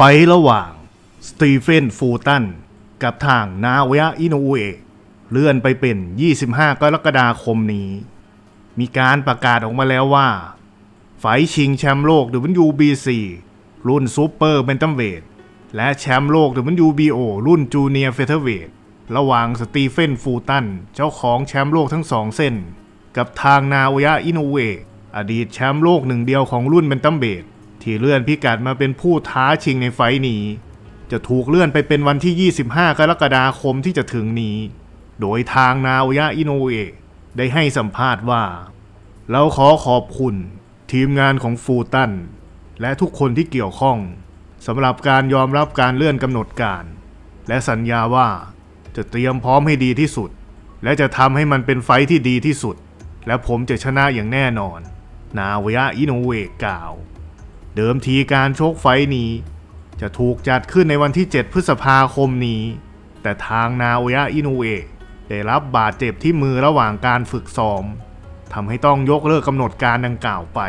ไฟระหว่างสตีเฟนฟูตันกับทางนาโอยะอินอุเอะเลื่อนไปเป็น 25 กรกฎาคมนี้ มีการประกาศออกมาแล้วว่า ไฟชิงแชมป์โลก WBC รุ่นซูเปอร์เบนตัมเวทและแชมป์โลก WBO รุ่นจูเนียร์เฟเธอร์เวทระหว่างสตีเฟนฟูตัน เจ้าของแชมป์โลกทั้งสองเส้น กับทางนาโอยะอิโนเอะอดีตแชมป์โลกหนึ่งเดียวของรุ่นเบนตัมเวท ที่เลื่อนพิกัดมาเป็นผู้ท้าชิงในไฟท์นี้ จะถูกเลื่อนไปเป็นวันที่ 25 กรกฎาคมที่จะถึงนี้ โดยทางนาโอยะอิโนเอะได้ให้สัมภาษณ์ว่า เราขอขอบคุณทีมงานของฟูตัน และทุกคนที่เกี่ยวข้องสำหรับการยอมรับการเลื่อนกำหนดการ และสัญญาว่าจะเตรียมพร้อมให้ดีที่สุด และจะทำให้มันเป็นไฟที่ดีที่สุด และผมจะชนะอย่างแน่นอน นาโอยะอิโนเอะกล่าว เดิมทีการโชคไฟนี้ จะถูกจัดขึ้นในวันที่ 7 พฤษภาคมนี้ แต่ทางนาโอยะอินุเอะได้รับบาดเจ็บที่มือระหว่างการฝึกซ้อมทำให้ต้องยกเลิกกำหนดการดังกล่าวไป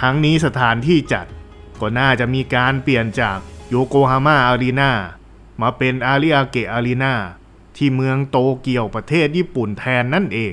ทั้งนี้สถานที่จัดก็น่าจะมีการเปลี่ยนจากโยโกฮาม่าอารีนามาเป็นอาริอาเกะอารีนาที่เมืองโตเกียวประเทศญี่ปุ่นแทนนั่นเอง